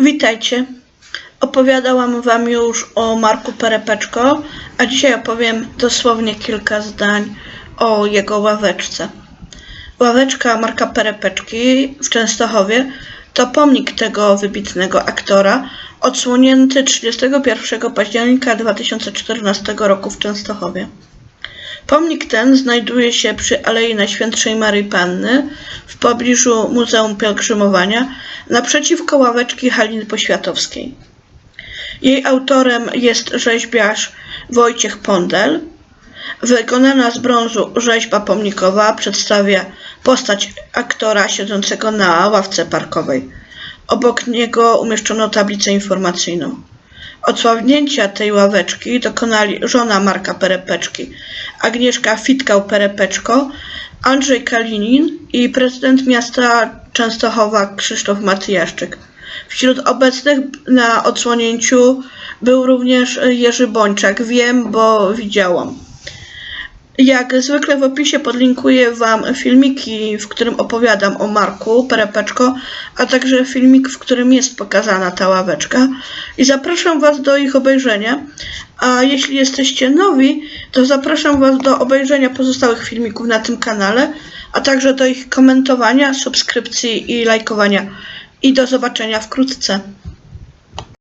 Witajcie. Opowiadałam Wam już o Marku Perepeczko, a dzisiaj opowiem dosłownie kilka zdań o jego ławeczce. Ławeczka Marka Perepeczki w Częstochowie to pomnik tego wybitnego aktora, odsłonięty 31 października 2014 roku w Częstochowie. Pomnik ten znajduje się przy Alei Najświętszej Maryi Panny w pobliżu Muzeum Pielgrzymowania naprzeciwko ławeczki Haliny Poświatowskiej. Jej autorem jest rzeźbiarz Wojciech Pondel. Wykonana z brązu rzeźba pomnikowa przedstawia postać aktora siedzącego na ławce parkowej. Obok niego umieszczono tablicę informacyjną. Odsławnięcia tej ławeczki dokonali żona Marka Perepeczki, Agnieszka Fitkał-Perepeczko, Andrzej Kalinin i prezydent miasta Częstochowa Krzysztof Matyjaszczyk. Wśród obecnych na odsłonięciu był również Jerzy Bończak. Wiem, bo widziałam. Jak zwykle w opisie podlinkuję Wam filmiki, w którym opowiadam o Marku Perepeczko, a także filmik, w którym jest pokazana ta ławeczka. I zapraszam Was do ich obejrzenia. A jeśli jesteście nowi, to zapraszam Was do obejrzenia pozostałych filmików na tym kanale, a także do ich komentowania, subskrypcji i lajkowania. I do zobaczenia wkrótce.